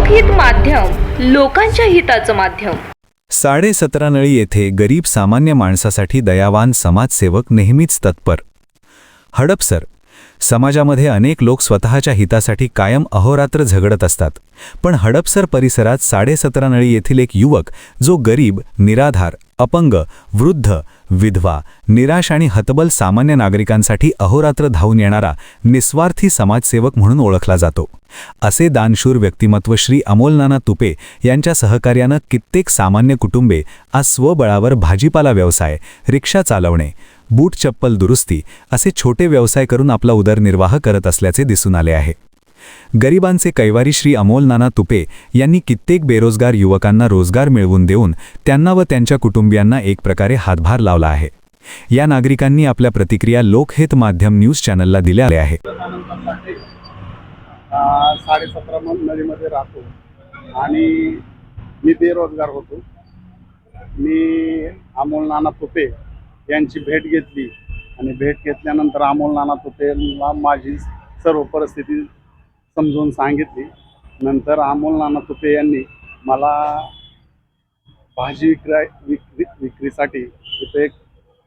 लोकहित माध्यम लोकांच्या हिताचं माध्यम. साडे सतरा नळी येथे गरीब सामान्य माणसासाठी दयावान समाजसेवक नेहमीच तत्पर. हडपसर समाजामध्ये अनेक लोक स्वतःच्या हितासाठी कायम अहोरात्र झगडत असतात. पण हडपसर परिसरात साडेसतरा नळी येथील एक युवक जो गरीब निराधार अपंग वृद्ध विधवा निराश आणि हतबल सामान्य नागरिकांसाठी अहोरात्र धावून येणारा निस्वार्थी समाजसेवक म्हणून ओळखला जातो. असे दानशूर व्यक्तिमत्व श्री अमोलनाना तुपे यांच्या सहकार्यानं कित्येक सामान्य कुटुंबे आज स्वबळावर भाजीपाला व्यवसाय रिक्षा चालवणे बूट चप्पल दुरुस्ती असे छोटे व्यवसाय करून आपला उदरनिर्वाह करत असल्याचे दिसून आले आहे. गरिबांचे कैवारी श्री अमोल नाना तुपे यांनी कित्येक बेरोजगार युवकांना रोजगार मिळवून देऊन त्यांना व त्यांच्या कुटुंबियांना एक प्रकारे हातभार लावला आहे. या नागरिकांनी आपल्या प्रतिक्रिया लोकहित माध्यम न्यूज चॅनलला दिल्या आहे. आहेत साडेसतरा नळीमध्ये राहतो. आणि मी बेरोजगार होतो. मी अमोल नाना तुपे यांची भेट घेतली. आणि भेट घेतल्यानंतर अमोल नाना तुपेला माझी सर्व परिस्थिती समजवून सांगितली. नंतर अमोल नाना तुपे यांनी मला भाजी विक्राय विक्री विक्रीसाठी तिथे एक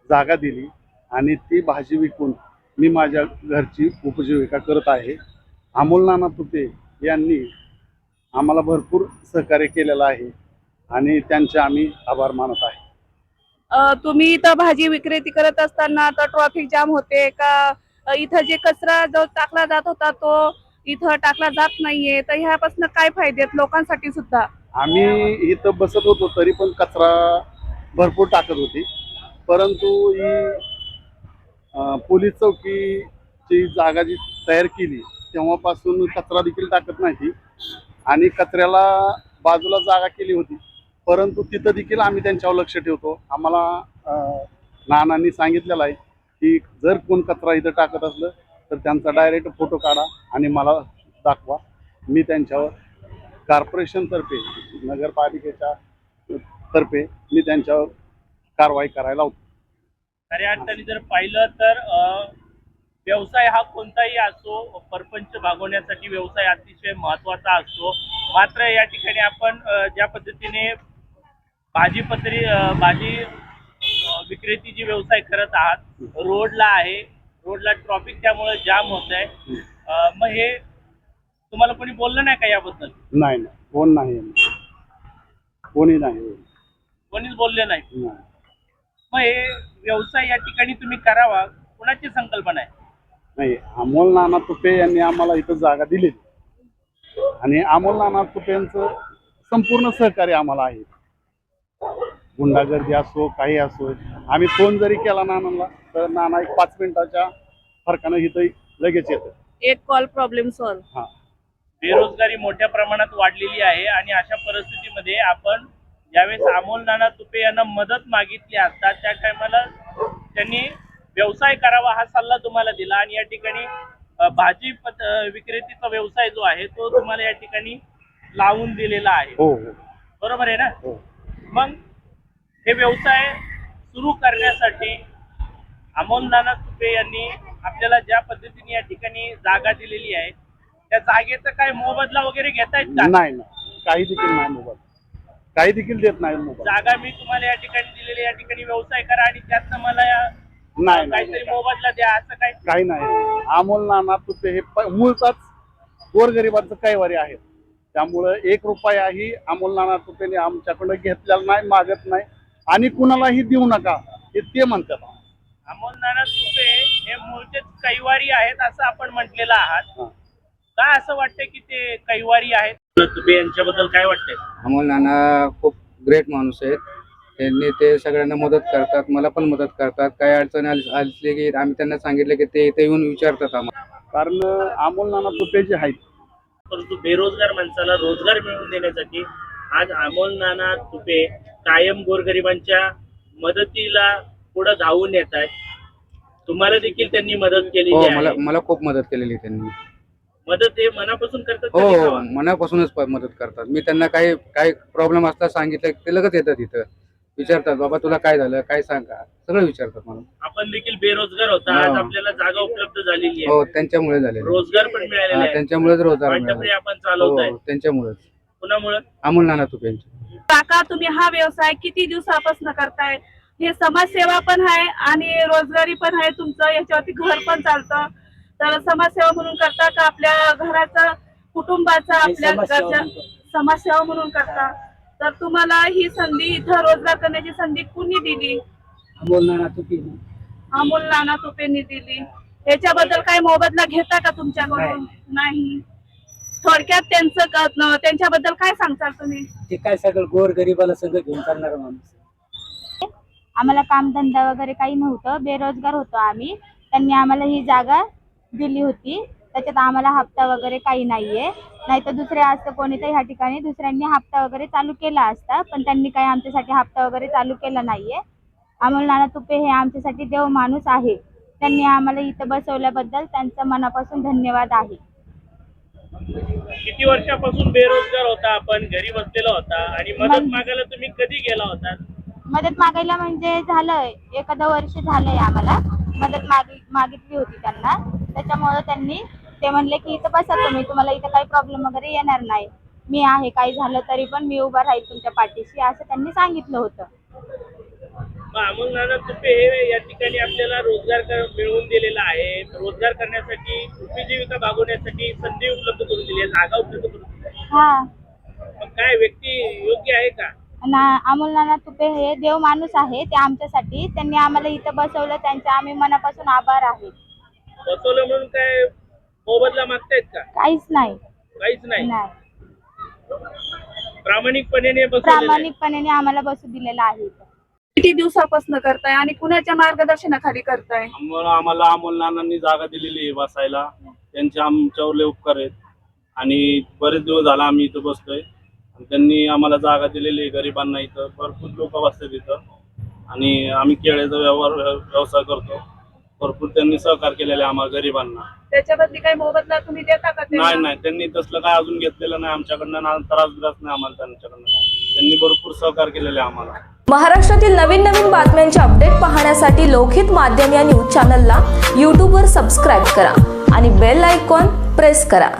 जागा दिली आणि ती भाजी विकून मी माझ्या घरची उपजीविका करत आहे. अमोल नाना तुपे यांनी आम्हाला भरपूर सहकार्य केलेलं आहे आणि त्यांचे आम्ही आभार मानत आहे. तुम्ही इथं भाजी विक्रेती करत असताना तर ट्रॉफिक जाम होते का? इथं जे कचरा जो टाकला जात होता तो इथं टाकला जात नाहीये. तर ह्यापासून काय फायदे आहेत लोकांसाठी सुद्धा? आम्ही इथं बसत होतो तरी पण कचरा भरपूर टाकत होती. परंतु ही पोलीस चौकीची जागा जी तयार केली तेव्हापासून कचरा देखील टाकत नाही. आणि कचऱ्याला बाजूला जागा केली होती. परंतु तिथं देखील आम्ही त्यांच्यावर लक्ष ठेवतो. आम्हाला नानांनी सांगितलेलं आहे की जर कोण कचरा इथं टाकत असलं तर त्यांचा डायरेक्ट फोटो काढा आणि मला दाखवा. मी त्यांच्यावर कॉर्पोरेशनतर्फे नगरपालिकेच्या तर्फे मी त्यांच्यावर कारवाई करायला लावतो. खऱ्या अर्थाने जर पाहिलं तर व्यवसाय हा कोणताही असो परपंच भागवण्यासाठी व्यवसाय अतिशय महत्त्वाचा असतो. मात्र या ठिकाणी आपण ज्या पद्धतीने भाजीपत्री भाजी विक्रेती जी व्यवसाय करत आहात रोडला आहे रोडला ट्रॉफिक त्यामुळे जाम होत आहे. मग हे तुम्हाला कोणी बोललं नाही का याबद्दल? नाही नाही. कोण नाही कोणी नाही कोणीच बोलले नाही. नाही. मग हे व्यवसाय या ठिकाणी तुम्ही करावा कुणाची संकल्पना आहे? नाही अमोल नाना तुपे यांनी आम्हाला इथं जागा दिलेली. आणि अमोल नाना तुपे यांचं संपूर्ण सहकार्य आम्हाला आहे. गुंडागर्दी असो काही असो. आम्ही फोन जरी केला नानांना तर नाना एक पाच मिनिटाच्या फरकानं इथं लगेच येतं. एक कॉल प्रॉब्लेम सॉल्व. हां. बेरोजगारी मोठ्या प्रमाणात वाढलेली आहे आणि अशा परिस्थितीमध्ये आपण ज्यावेळेस अमोल नाना तुपे यांना मदत मागितली असता त्या टायमाला त्यांनी व्यवसाय करावा हा सल्ला तुम्हाला दिला आणि या ठिकाणी भाजी विक्रेतीचा व्यवसाय जो आहे तो तुम्हाला या ठिकाणी लावून दिलेला आहे. हो हो. बरोबर आहे ना? हो. मग हे व्यवसाय सुरू करण्यासाठी अमोल नाना तुपे यांनी आपल्याला ज्या पद्धतीने या ठिकाणी जागा दिलेली आहे त्या जागेचा काय मोबदला वगैरे घेतायत का? नाही नाही. काही देखील नाही मोबाईल काही देखील देत नाही मोबाईल जागा मी तुम्हाला या ठिकाणी दिलेली या ठिकाणी व्यवसाय करा आणि त्यातनं मला या- नाही काहीतरी नाही मोबदला द्या असं काय काही नाही. अमोल नाना तुपे हे प- मूळचाच गोरगरिबांचं कैवारी आहे त्यामुळं एक रुपयाही अमोल नाना तुपेने आमच्याकडे घेतलेला नाही मागत नाही. आणि कुणालाही देऊ नका हे ते म्हणतात. अमोल नाना तुपे हे मूळचेच कैवारी आहेत असं आपण म्हटलेलं आहात. का असं वाटतंय की ते कैवारी आहेत? तुपे यांच्याबद्दल काय वाटतंय? अमोल नाना खूप ग्रेट माणूस आहेत. त्यांनी ते सगळ्यांना मदत करतात मला पण मदत करतात. काही अडचण आली असली की आम्ही त्यांना सांगितलं की ते इथे येऊन विचारतात आम्हाला. कारण अमोल नाना तुपे जे आहेत. परंतु बेरोजगार माणसाला रोजगार मिळवून देण्यासाठी आज अमोल नाना तुपे कायम गोरगरिबांच्या मदतीला पुढे धावून येत आहेत. तुम्हाला देखील त्यांनी मदत केलेली हो मला आहे. मला खूप मदत केलेली त्यांनी. मदत हे मनापासून करतात हो हो दिखावा? मनापासूनच प- मदत करतात. मी त्यांना काही काही प्रॉब्लेम असता सांगितलं की ते लगेच येतात इथं. विचारतात बाबा तुला काय झालं? काय सांगा? सगळं विचारतात मला. आपण देखील बेरोजगार होता आज हो. आपल्याला जागा उपलब्ध झालेली आहे. हो त्यांच्यामुळे झालेलं रोजगार पण मिळालेला हा, आहे. त्यांच्यामुळेच रोजगार वाटपही मिळाला आपण हो चालवत आहे हो, त्यांच्यामुळेच. कुणामुळं? अमोल नाना तुपे यांचे काका तुम्ही हा व्यवसाय किती दिवसापासून करताय? हे समाजसेवा पण आहे आणि रोजगारी पण आहे तुमचं. याच्यावरती घर पण चालतं. तर समाजसेवा म्हणून करता का आपल्या घराचं कुटुंबाचा आपल्या घरच्या समाजसेवा म्हणून करता? तर तुम्हाला ही संधी इथं रोजगार करण्याची संधी कुणी दिली? अमोल नाना तुपेंनी दिली. याच्याबद्दल काय मोबदला घेता का तुमच्याकडून? नाही. थोडक्यात त्यांचं क- त्यांच्याबद्दल काय सांगताल तुम्ही? ते काय सगळं गोर गरीबाला सगळं घेऊन चालणार माणूस. आम्हाला कामधंदा वगैरे काही नव्हतं बेरोजगार होतो आम्ही. त्यांनी आम्हाला ही जागा दिली होती. त्याच्यात आम्हाला हप्ता वगैरे काही नाहीये. नाही तर दुसरे असतं कोणीतरी ह्या ठिकाणी दुसऱ्यांनी हप्ता वगैरे चालू केला असता पण त्यांनी काही आमच्यासाठी हप्ता वगैरे चालू केला नाहीये. अमोल नाना तुपे हे आमच्यासाठी देव माणूस आहे. त्यांनी आम्हाला इथं बसवल्याबद्दल त्यांचं मनापासून धन्यवाद आहे. किती वर्षापासून बेरोजगार होता आपण? घरी बसलेला होता आणि मदत मग- मागायला तुम्ही कधी गेला होता? मदत मागायला म्हणजे झालंय. एखादं वर्ष झालंय आम्हाला. मदत माग मागितली होती त्यांना. त्याच्यामुळं त्यांनी ते म्हणले की इथं बसा तुम्ही. तुम्हाला इथं काही प्रॉब्लेम वगैरे येणार नाही. मी आहे. काही झालं तरी पण मी उभा राहील तुमच्या पाठीशी. असं त्यांनी सांगितलं होतं. अमोल नाना तुपे हे या ठिकाणी आपल्याला रोजगार मिळवून दिलेला आहे. रोजगार करण्यासाठी उपजीविका भागवण्यासाठी संधी उपलब्ध करून दिली आहे जागा उपलब्ध करून दिली आहे. हा. काय व्यक्ती योग्य आहे का? ना अमोल नाना तुपे हे देव माणूस आहे ते आमच्यासाठी. त्यांनी आम्हाला इथं बसवलं त्यांचे आम्ही मनापासून आभार आहे. बसवलं म्हणून काय मोबदला मागतायत का? काहीच नाही. काहीच नाही? प्रामाणिकपणे. प्रामाणिकपणे आम्हाला बसू दिलेलं आहे. किती दिवसापासून करताय आणि कुणाच्या मार्गदर्शनाखाली करताय? आम्हाला आम्हाला अमोल नानांनी जागा दिलेली आहे बसायला. त्यांचे आमच्यावर लय उपकार आहेत. आणि बरेच दिवस झाला आम्ही इथं बसतोय. आणि त्यांनी आम्हाला जागा दिलेली आहे गरिबांना इथं. भरपूर लोक बसतात इथं. आणि आम्ही केळ्याचा व्यवहार व्यव- व्यवसाय करतो. भरपूर त्यांनी सहकार केलेला आहे आम्हाला गरिबांना. त्याच्याबद्दल काही मोबदला तुम्ही देता का त्यांना? नाही नाही. त्यांनी तसलं काय अजून घेतलेलं नाही. आमच्याकडनं ना त्रास बिरास नाही आम्हाला त्यांच्याकडनं. त्यांनी भरपूर सहकार केलेले आहे आम्हाला. महाराष्ट्रातील नवीन नवीन बातम्यांचे अपडेट पाहण्यासाठी लोकहित माध्यम या न्यूज चॅनलला यूट्यूबवर सबस्क्राईब करा आणि बेल आयकॉन प्रेस करा.